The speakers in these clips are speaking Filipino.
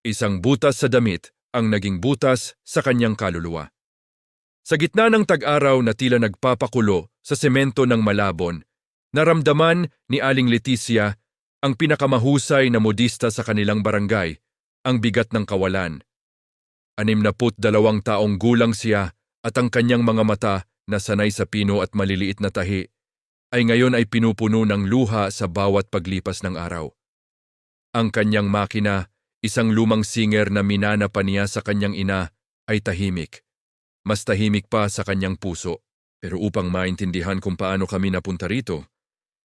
Isang butas sa damit ang naging butas sa kanyang kaluluwa. Sa gitna ng tag-araw na tila nagpapakulo sa semento ng malabon, naramdaman ni Aling Leticia ang pinakamahusay na modista sa kanilang barangay, ang bigat ng kawalan. Anim na put dalawang taong gulang siya at ang kanyang mga mata na sanay sa pino at maliliit na tahi ay ngayon ay pinupuno ng luha sa bawat paglipas ng araw. Ang kanyang makina, isang lumang singer na minana pa niya sa kanyang ina, ay tahimik. Mas tahimik pa sa kanyang puso. Pero upang maintindihan kung paano kami napunta rito,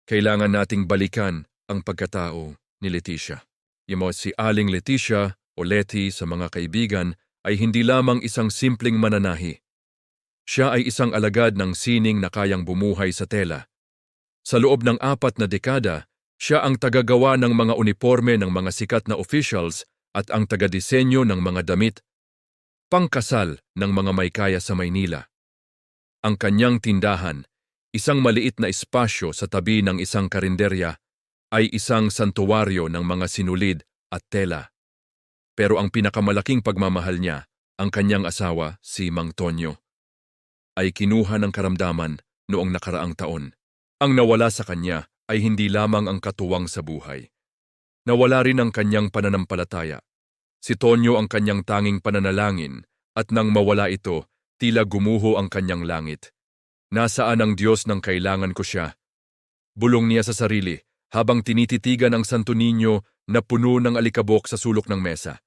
kailangan nating balikan ang pagkatao ni Leticia. Yung si Aling Leticia o Leti sa mga kaibigan ay hindi lamang isang simpleng mananahi. Siya ay isang alagad ng sining na kayang bumuhay sa tela. Sa loob ng apat na dekada, siya ang tagagawa ng mga uniforme ng mga sikat na officials at ang tagadisenyo ng mga damit, pangkasal ng mga may kaya sa Maynila. Ang kanyang tindahan, isang maliit na espasyo sa tabi ng isang karinderya, ay isang santuwaryo ng mga sinulid at tela. Pero ang pinakamalaking pagmamahal niya, ang kanyang asawa, si Mang Tonyo, ay kinuha ng karamdaman noong nakaraang taon. Ang nawala sa kanya ay hindi lamang ang katuwang sa buhay. Nawala rin ang kanyang pananampalataya. Si Tonyo ang kanyang tanging pananalangin at nang mawala ito, tila gumuho ang kanyang langit. Nasaan ang Diyos nang kailangan ko siya? Bulong niya sa sarili habang tinititigan ang Santo Niño na puno ng alikabok sa sulok ng mesa.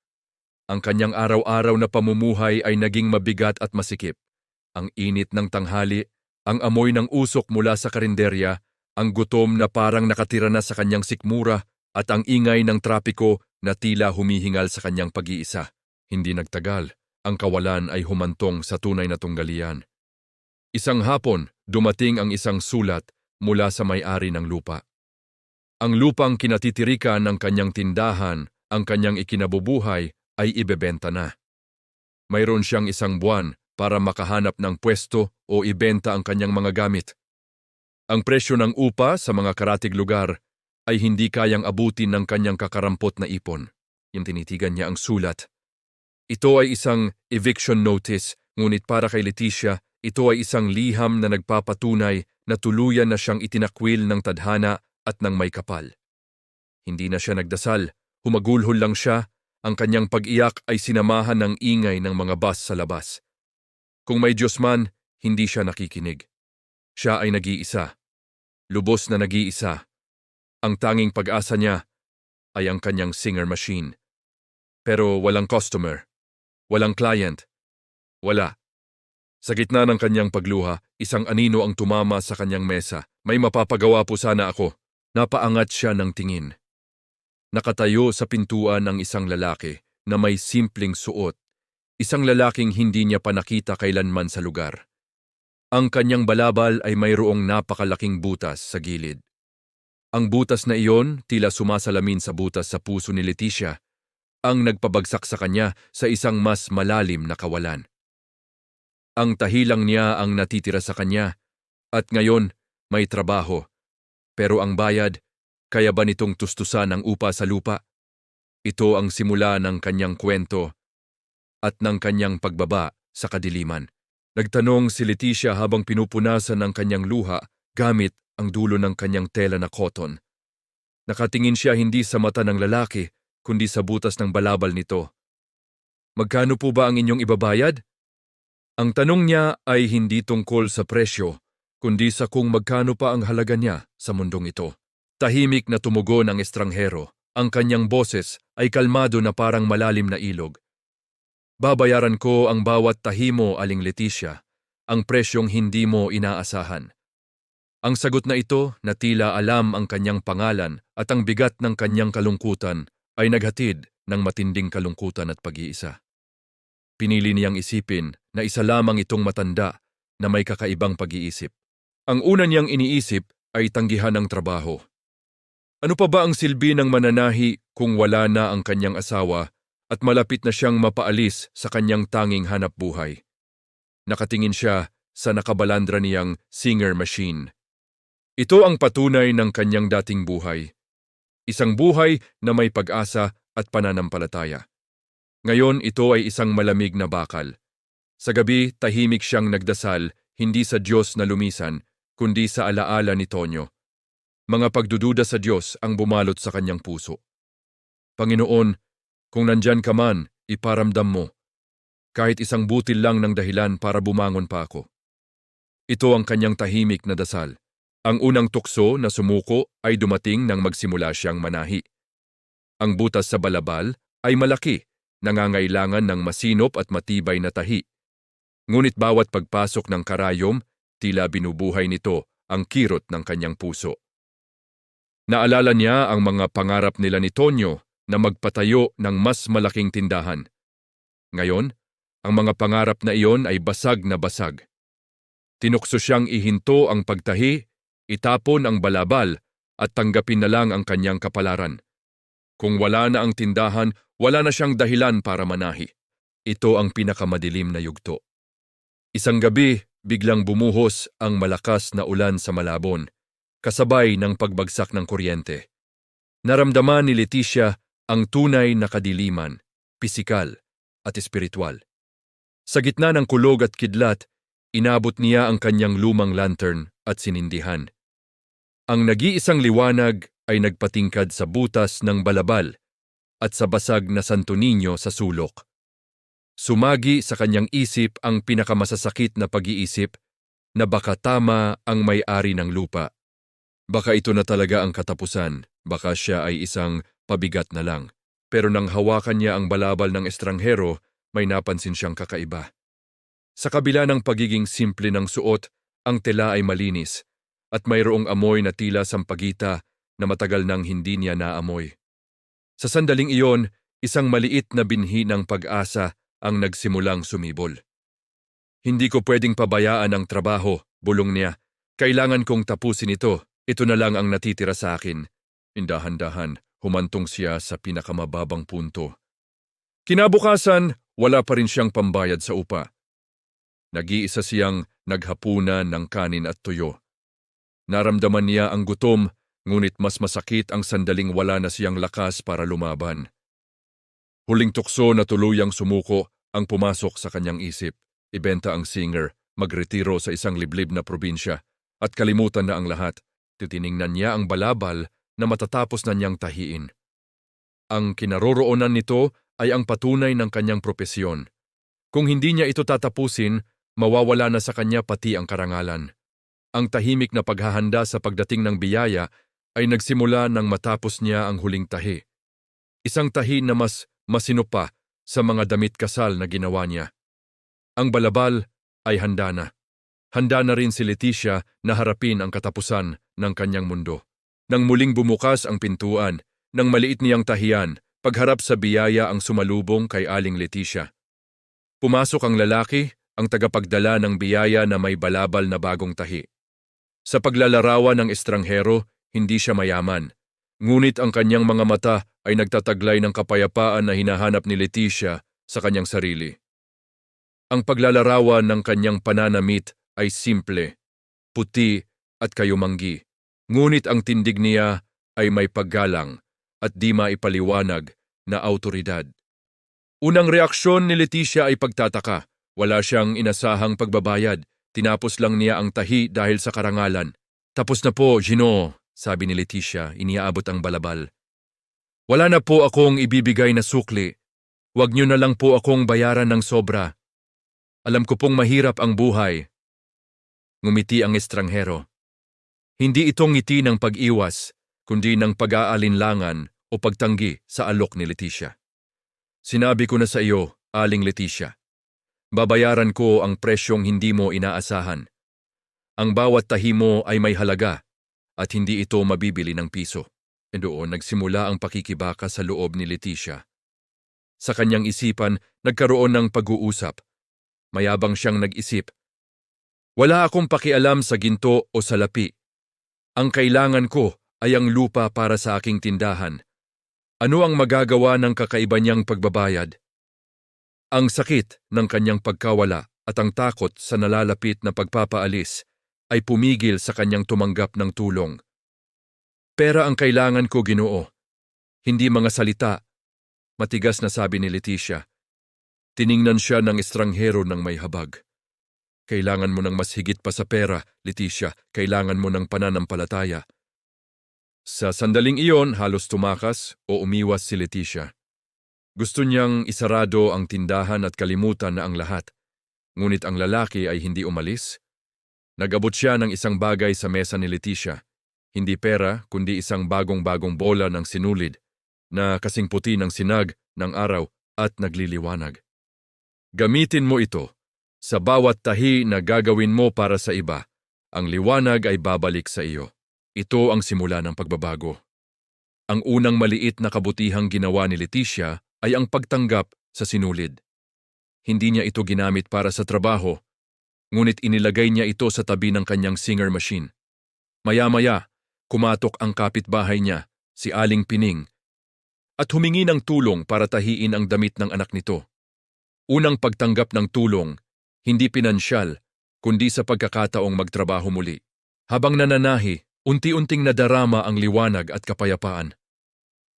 Ang kanyang araw-araw na pamumuhay ay naging mabigat at masikip. Ang init ng tanghali, ang amoy ng usok mula sa karinderya, ang gutom na parang nakatira na sa kanyang sikmura at ang ingay ng trapiko na tila humihingal sa kanyang pag-iisa. Hindi nagtagal, ang kawalan ay humantong sa tunay na tunggalian. Isang hapon, dumating ang isang sulat mula sa may-ari ng lupa. Ang lupang kinatitirikan ng kanyang tindahan, ang kanyang ikinabubuhay, ay ibebenta na. Mayroon siyang isang buwan para makahanap ng pwesto o ibenta ang kanyang mga gamit. Ang presyo ng upa sa mga karatig lugar ay hindi kayang abutin ng kanyang kakarampot na ipon. Yung tinitigan niya ang sulat. Ito ay isang eviction notice, ngunit para kay Leticia, ito ay isang liham na nagpapatunay na tuluyan na siyang itinakwil ng tadhana at ng may kapal. Hindi na siya nagdasal, humagulhol lang siya, ang kanyang pag-iyak ay sinamahan ng ingay ng mga bus sa labas. Kung may Diyos man, hindi siya nakikinig. Siya ay nag-iisa. Lubos na nag-iisa. Ang tanging pag-asa niya ay ang kanyang singer machine. Pero walang customer. Walang client. Wala. Sa gitna ng kanyang pagluha, isang anino ang tumama sa kanyang mesa. May mapapagawa po sana ako. Napaangat siya ng tingin. Nakatayo sa pintuan ang isang lalaki na may simpleng suot. Isang lalaking hindi niya pa nakita kailanman sa lugar. Ang kanyang balabal ay mayroong napakalaking butas sa gilid. Ang butas na iyon tila sumasalamin sa butas sa puso ni Leticia ang nagpabagsak sa kanya sa isang mas malalim na kawalan. Ang tahilang niya ang natitira sa kanya at ngayon may trabaho. Pero ang bayad, kaya ba nitong tustusan ang upa sa lupa? Ito ang simula ng kanyang kwento at ng kanyang pagbaba sa kadiliman. Nagtanong si Leticia habang pinupunasan ang kanyang luha gamit ang dulo ng kanyang tela na cotton. Nakatingin siya hindi sa mata ng lalaki, kundi sa butas ng balabal nito. Magkano po ba ang inyong ibabayad? Ang tanong niya ay hindi tungkol sa presyo, kundi sa kung magkano pa ang halaga niya sa mundong ito. Tahimik na tumugon ang estranghero. Ang kanyang boses ay kalmado na parang malalim na ilog. Babayaran ko ang bawat tahimo, Aling Leticia, ang presyong hindi mo inaasahan. Ang sagot na ito na tila alam ang kanyang pangalan at ang bigat ng kanyang kalungkutan ay naghatid ng matinding kalungkutan at pag-iisa. Pinili niyang isipin na isa lamang itong matanda na may kakaibang pag-iisip. Ang una niyang iniisip ay tanggihan ng trabaho. Ano pa ba ang silbi ng mananahi kung wala na ang kanyang asawa at malapit na siyang mapaalis sa kanyang tanging hanap buhay? Nakatingin siya sa nakabalandra niyang singer machine. Ito ang patunay ng kanyang dating buhay Isang buhay na may pag-asa at pananampalataya. Ngayon ito ay isang malamig na bakal. Sa gabi, tahimik siyang nagdasal, hindi sa Diyos na lumisan, kundi sa alaala ni Tonyo. Mga pagdududa sa Diyos ang bumalot sa kanyang puso. Panginoon, kung nandyan ka man, iparamdam mo. Kahit isang butil lang ng dahilan para bumangon pa ako. Ito ang kanyang tahimik na dasal. Ang unang tukso na sumuko ay dumating nang magsimula siyang manahi. Ang butas sa balabal ay malaki, nangangailangan ng masinop at matibay na tahi. Ngunit bawat pagpasok ng karayom, tila binubuhay nito ang kirot ng kanyang puso. Naalala niya ang mga pangarap nila ni Tonyo na magpatayo ng mas malaking tindahan. Ngayon, ang mga pangarap na iyon ay basag na basag. Tinukso siyang ihinto ang pagtahi, itapon ang balabal at tanggapin na lang ang kanyang kapalaran. Kung wala na ang tindahan, wala na siyang dahilan para manahi. Ito ang pinakamadilim na yugto. Isang gabi, biglang bumuhos ang malakas na ulan sa Malabon, kasabay ng pagbagsak ng kuryente. Naramdaman ni Leticia ang tunay na kadiliman, pisikal at espiritual. Sa gitna ng kulog at kidlat, inabot niya ang kanyang lumang lantern at sinindihan. Ang nag-iisang liwanag ay nagpatingkad sa butas ng balabal at sa basag na Santo Niño sa sulok. Sumagi sa kanyang isip ang pinakamasasakit na pag-iisip na baka tama ang may-ari ng lupa. Baka ito na talaga ang katapusan, baka siya ay isang pabigat na lang. Pero nang hawakan niya ang balabal ng estranghero, may napansin siyang kakaiba. Sa kabila ng pagiging simple ng suot, ang tela ay malinis at mayroong amoy na tila sampagita na matagal nang hindi niya naamoy. Sa sandaling iyon, isang maliit na binhi ng pag-asa ang nagsimulang sumibol. Hindi ko pwedeng pabayaan ang trabaho, bulong niya. Kailangan kong tapusin ito. Ito na lang ang natitira sa akin. Indahan-dahan, humantong siya sa pinakamababang punto. Kinabukasan, wala pa rin siyang pambayad sa upa. Nag-iisa siyang naghapunan ng kanin at tuyo. Naramdaman niya ang gutom, ngunit mas masakit ang sandaling wala na siyang lakas para lumaban. Huling tukso na tuluyang sumuko ang pumasok sa kanyang isip. Ibenta ang singer, magretiro sa isang liblib na probinsya, at kalimutan na ang lahat. Titiningnan niya ang balabal na matatapos na niyang tahiin. Ang kinaroroonan nito ay ang patunay ng kanyang propesyon. Kung hindi niya ito tatapusin, mawawala na sa kanya pati ang karangalan. Ang tahimik na paghahanda sa pagdating ng biyaya ay nagsimula nang matapos niya ang huling tahi. Isang tahi na mas masino pa sa mga damit kasal na ginawa niya. Ang balabal ay handa na. Handa na rin si Leticia na harapin ang katapusan ng kanyang mundo. Nang muling bumukas ang pintuan, nang maliit niyang tahiyan, pagharap sa biyaya ang sumalubong kay Aling Leticia. Pumasok ang lalaki, ang tagapagdala ng biyaya na may balabal na bagong tahi. Sa paglalarawan ng estranghero, hindi siya mayaman, Ngunit ang kanyang mga mata ay nagtataglay ng kapayapaan na hinahanap ni Leticia sa kanyang sarili. Ang paglalarawan ng kanyang pananamit ay simple, puti at kayumanggi. Ngunit ang tindig niya ay may paggalang at di maipaliwanag na autoridad. Unang reaksyon ni Leticia ay pagtataka. Wala siyang inasahang pagbabayad. Tinapos lang niya ang tahi dahil sa karangalan. Tapos na po, Gino, sabi ni Leticia, iniaabot ang balabal. Wala na po akong ibibigay na sukli. Huwag niyo na lang po akong bayaran ng sobra. Alam ko pong mahirap ang buhay. Ngumiti ang estranghero. Hindi itong ngiti ng pag-iwas, kundi ng pag-aalinlangan o pagtanggi sa alok ni Leticia. Sinabi ko na sa iyo, Aling Leticia. Babayaran ko ang presyong hindi mo inaasahan. Ang bawat tahi mo ay may halaga at hindi ito mabibili ng piso. E doon nagsimula ang pakikibaka sa loob ni Leticia. Sa kanyang isipan, nagkaroon ng pag-uusap. Mayabang siyang nag-isip. Wala akong pakialam sa ginto o salapi. Ang kailangan ko ay ang lupa para sa aking tindahan. Ano ang magagawa ng kakaiba niyang pagbabayad? Ang sakit ng kanyang pagkawala at ang takot sa nalalapit na pagpapaalis ay pumigil sa kanyang tumanggap ng tulong. Pera ang kailangan ko ginoo, hindi mga salita. Matigas na sabi ni Leticia, Tiningnan siya ng estranghero ng may habag. Kailangan mo ng mas higit pa sa pera, Leticia. Kailangan mo ng pananampalataya. Sa sandaling iyon, halos tumakas o umiwas si Leticia. Gusto niyang isarado ang tindahan at kalimutan na ang lahat. Ngunit ang lalaki ay hindi umalis. Nagabot siya ng isang bagay sa mesa ni Leticia. Hindi pera, kundi isang bagong-bagong bola ng sinulid na kasing puti ng sinag ng araw at nagliliwanag. Gamitin mo ito. Sa bawat tahi na gagawin mo para sa iba, ang liwanag ay babalik sa iyo. Ito ang simula ng pagbabago. Ang unang maliit na kabutihang ginawa ni Leticia ay ang pagtanggap sa sinulid. Hindi niya ito ginamit para sa trabaho, ngunit inilagay niya ito sa tabi ng kanyang singer machine. Maya-maya, kumatok ang kapitbahay niya, si Aling Pining, at humingi ng tulong para tahiin ang damit ng anak nito. Unang pagtanggap ng tulong, hindi pinansyal, kundi sa pagkakataong magtrabaho muli. Habang nananahi, unti-unting nadarama ang liwanag at kapayapaan.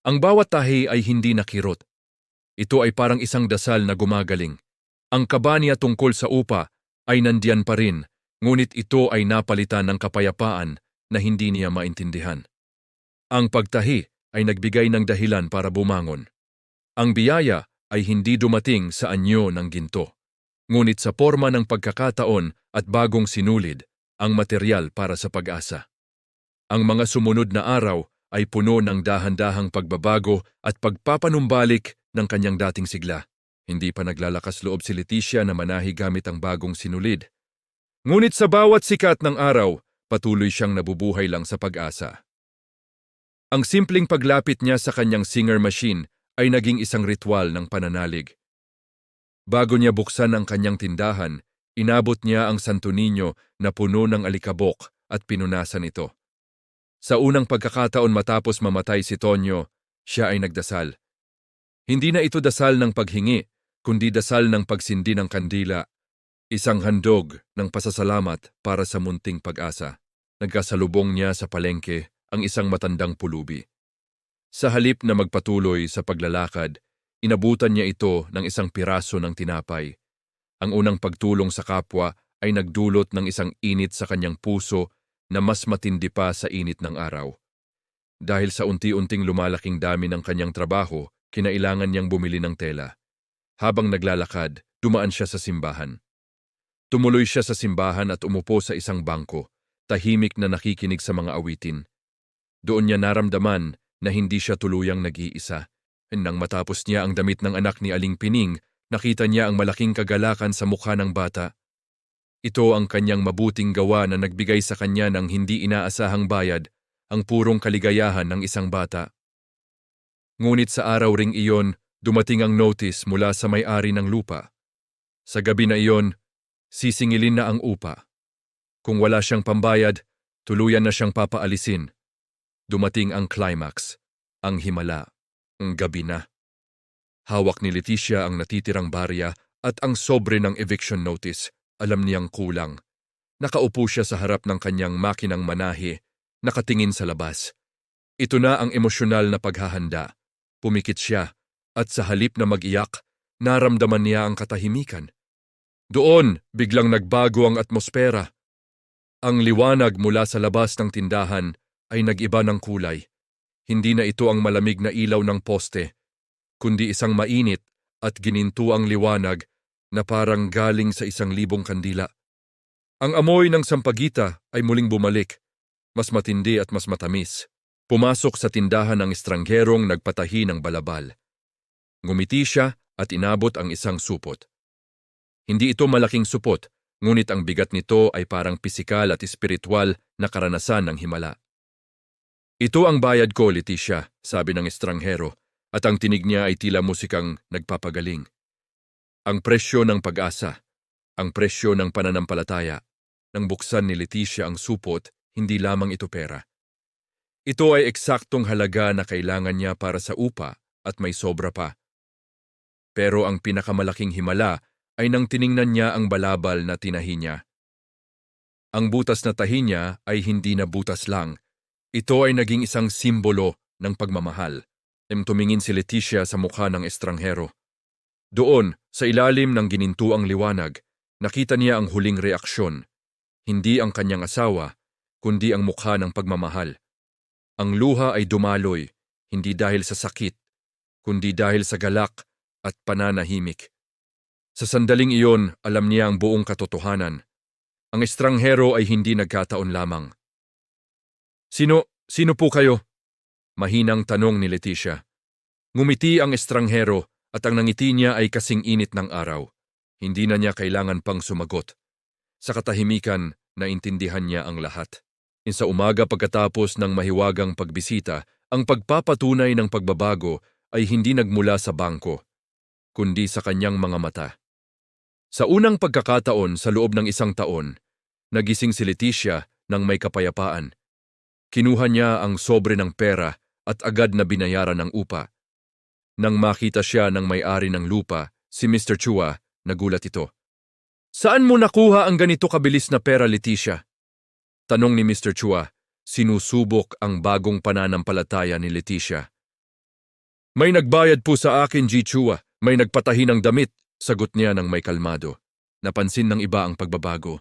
Ang bawat tahi ay hindi nakirot. Ito ay parang isang dasal na gumagaling. Ang kaba niya tungkol sa upa ay nandiyan pa rin, ngunit ito ay napalitan ng kapayapaan na hindi niya maintindihan. Ang pagtahi ay nagbigay ng dahilan para bumangon. Ang biyaya ay hindi dumating sa anyo ng ginto. Ngunit sa forma ng pagkakataon at bagong sinulid, ang material para sa pag-asa. Ang mga sumunod na araw ay puno ng dahan-dahang pagbabago at pagpapanumbalik ng kanyang dating sigla. Hindi pa naglalakas loob si Leticia na manahi gamit ang bagong sinulid. Ngunit sa bawat sikat ng araw, patuloy siyang nabubuhay lang sa pag-asa. Ang simpleng paglapit niya sa kanyang singer machine ay naging isang ritual ng pananalig. Bago niya buksan ang kanyang tindahan, inabot niya ang Santo Niño na puno ng alikabok at pinunasan ito. Sa unang pagkakataon matapos mamatay si Tonyo, siya ay nagdasal. Hindi na ito dasal ng paghingi, kundi dasal ng pagsindi ng kandila, isang handog ng pasasalamat para sa munting pag-asa. Nagkasalubong niya sa palengke ang isang matandang pulubi. Sa halip na magpatuloy sa paglalakad, inabutan niya ito ng isang piraso ng tinapay. Ang unang pagtulong sa kapwa ay nagdulot ng isang init sa kanyang puso na mas matindi pa sa init ng araw. Dahil sa unti-unting lumalaking dami ng kanyang trabaho, kinailangan niyang bumili ng tela. Habang naglalakad, dumaan siya sa simbahan. Tumuloy siya sa simbahan at umupo sa isang bangko, tahimik na nakikinig sa mga awitin. Doon niya naramdaman na hindi siya tuluyang nag-iisa. Nang matapos niya ang damit ng anak ni Aling Pining, nakita niya ang malaking kagalakan sa mukha ng bata. Ito ang kanyang mabuting gawa na nagbigay sa kanya ng hindi inaasahang bayad, ang purong kaligayahan ng isang bata. Ngunit sa araw ring iyon, dumating ang notice mula sa may-ari ng lupa. Sa gabi na iyon, sisingilin na ang upa. Kung wala siyang pambayad, tuluyan na siyang papaalisin. Dumating ang climax, ang himala, ang gabi na. Hawak ni Leticia ang natitirang barya at ang sobre ng eviction notice. Alam niyang kulang. Nakaupo siya sa harap ng kanyang makinang manahi, nakatingin sa labas. Ito na ang emosyonal na paghahanda. Pumikit siya, at sa halip na mag-iyak, naramdaman niya ang katahimikan. Doon, biglang nagbago ang atmosfera. Ang liwanag mula sa labas ng tindahan ay nag-iba ng kulay. Hindi na ito ang malamig na ilaw ng poste, kundi isang mainit at ginintuang liwanag na parang galing sa isang libong kandila. Ang amoy ng sampagita ay muling bumalik, mas matindi at mas matamis. Pumasok sa tindahan ng estrangherong nagpatahi ng balabal. Ngumiti siya at inabot ang isang supot. Hindi ito malaking supot, ngunit ang bigat nito ay parang pisikal at espiritual na karanasan ng himala. Ito ang bayad ko, Leticia, sabi ng estranghero, at ang tinig niya ay tila musikang nagpapagaling. Ang presyo ng pag-asa, ang presyo ng pananampalataya, nang buksan ni Leticia ang supot, hindi lamang ito pera. Ito ay eksaktong halaga na kailangan niya para sa upa at may sobra pa. Pero ang pinakamalaking himala ay nang tiningnan niya ang balabal na tinahi niya. Ang butas na tahi niya ay hindi na butas lang, ito ay naging isang simbolo ng pagmamahal. Em tumingin si Leticia sa mukha ng estranghero. Doon, sa ilalim ng ginintuang liwanag, nakita niya ang huling reaksyon. Hindi ang kanyang asawa, kundi ang mukha ng pagmamahal. Ang luha ay dumaloy, hindi dahil sa sakit, kundi dahil sa galak at pananahimik. Sa sandaling iyon, alam niya ang buong katotohanan. Ang estranghero ay hindi nagkataon lamang. Sino, sino po kayo? Mahinang tanong ni Leticia. Ngumiti ang estranghero at ang nangiti niya ay kasing init ng araw. Hindi na niya kailangan pang sumagot. Sa katahimikan, naintindihan niya ang lahat. Sa umaga pagkatapos ng mahiwagang pagbisita, ang pagpapatunay ng pagbabago ay hindi nagmula sa bangko, kundi sa kanyang mga mata. Sa unang pagkakataon sa loob ng isang taon, nagising si Leticia ng may kapayapaan. Kinuha niya ang sobre ng pera at agad na binayaran ng upa. Nang makita siya ng may-ari ng lupa, si Mr. Chua, nagulat ito. Saan mo nakuha ang ganito kabilis na pera, Leticia? Tanong ni Mr. Chua, sinusubok ang bagong pananampalataya ni Leticia. May nagbayad po sa akin, G. Chua. May nagpatahi ng damit, sagot niya ng may kalmado. Napansin ng iba ang pagbabago.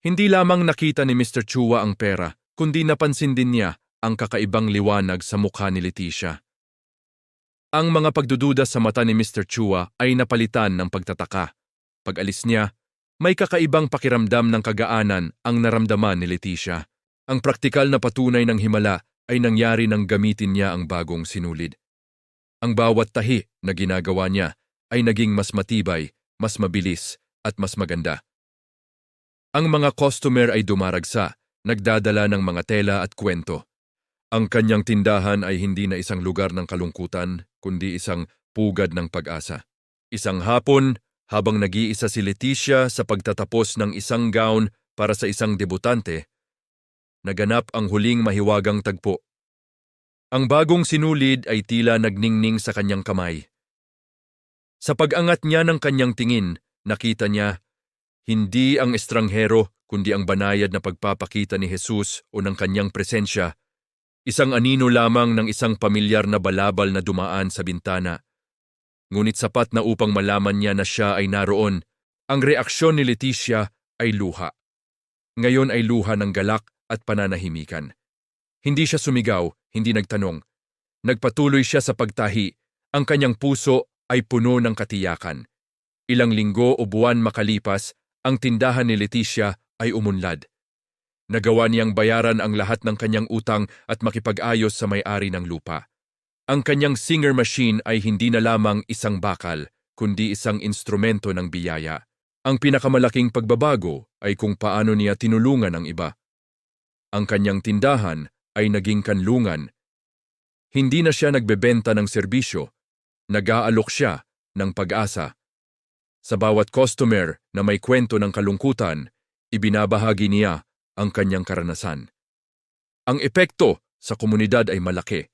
Hindi lamang nakita ni Mr. Chua ang pera, kundi napansin din niya ang kakaibang liwanag sa mukha ni Leticia. Ang mga pagdududa sa mata ni Mr. Chua ay napalitan ng pagtataka. Pag-alis niya, may kakaibang pakiramdam ng kagaanan ang naramdaman ni Leticia. Ang praktikal na patunay ng himala ay nangyari nang gamitin niya ang bagong sinulid. Ang bawat tahi na ginagawa niya ay naging mas matibay, mas mabilis, at mas maganda. Ang mga customer ay dumaragsa, nagdadala ng mga tela at kwento. Ang kanyang tindahan ay hindi na isang lugar ng kalungkutan, kundi isang pugad ng pag-asa. Isang hapon, habang nag-iisa si Leticia sa pagtatapos ng isang gown para sa isang debutante, naganap ang huling mahiwagang tagpo. Ang bagong sinulid ay tila nagningning sa kanyang kamay. Sa pag-angat niya ng kanyang tingin, nakita niya, hindi ang estranghero kundi ang banayad na pagpapakita ni Jesus o ng kanyang presensya Isang anino lamang ng isang pamilyar na balabal na dumaan sa bintana. Ngunit sapat na upang malaman niya na siya ay naroon, ang reaksyon ni Leticia ay luha. Ngayon ay luha ng galak at pananahimikan. Hindi siya sumigaw, hindi nagtanong. Nagpatuloy siya sa pagtahi, ang kanyang puso ay puno ng katiyakan. Ilang linggo o buwan makalipas, ang tindahan ni Leticia ay umunlad. Nagawa niyang bayaran ang lahat ng kanyang utang at makipag-ayos sa may-ari ng lupa. Ang kanyang singer machine ay hindi na lamang isang bakal, kundi isang instrumento ng biyaya. Ang pinakamalaking pagbabago ay kung paano niya tinulungan ang iba. Ang kanyang tindahan ay naging kanlungan. Hindi na siya nagbebenta ng serbisyo, nag-aalok siya ng pag-asa. Sa bawat customer na may kwento ng kalungkutan, ibinabahagi niya ang kanyang karanasan. Ang epekto sa komunidad ay malaki.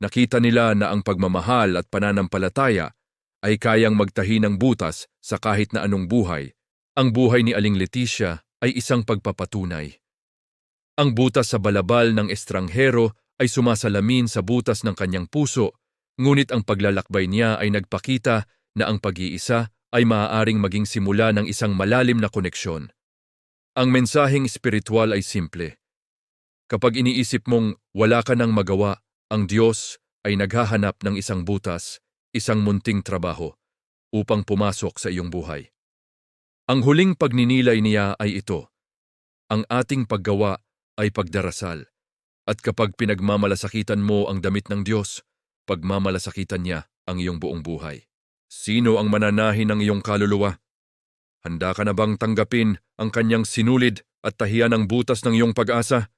Nakita nila na ang pagmamahal at pananampalataya ay kayang magtahi ng butas sa kahit na anong buhay. Ang buhay ni Aling Leticia ay isang pagpapatunay. Ang butas sa balabal ng estranghero ay sumasalamin sa butas ng kanyang puso, ngunit ang paglalakbay niya ay nagpakita na ang pag-iisa ay maaaring maging simula ng isang malalim na koneksyon. Ang mensaheng espiritual ay simple. Kapag iniisip mong wala ka nang magawa, ang Diyos ay naghahanap ng isang butas, isang munting trabaho, upang pumasok sa iyong buhay. Ang huling pagninilay niya ay ito. Ang ating paggawa ay pagdarasal. At kapag pinagmamalasakitan mo ang damit ng Diyos, pagmamalasakitan niya ang iyong buong buhay. Sino ang mananahin ng iyong kaluluwa? Handa ka na bang tanggapin ang kanyang sinulid at tahiyan ang butas ng iyong pag-asa?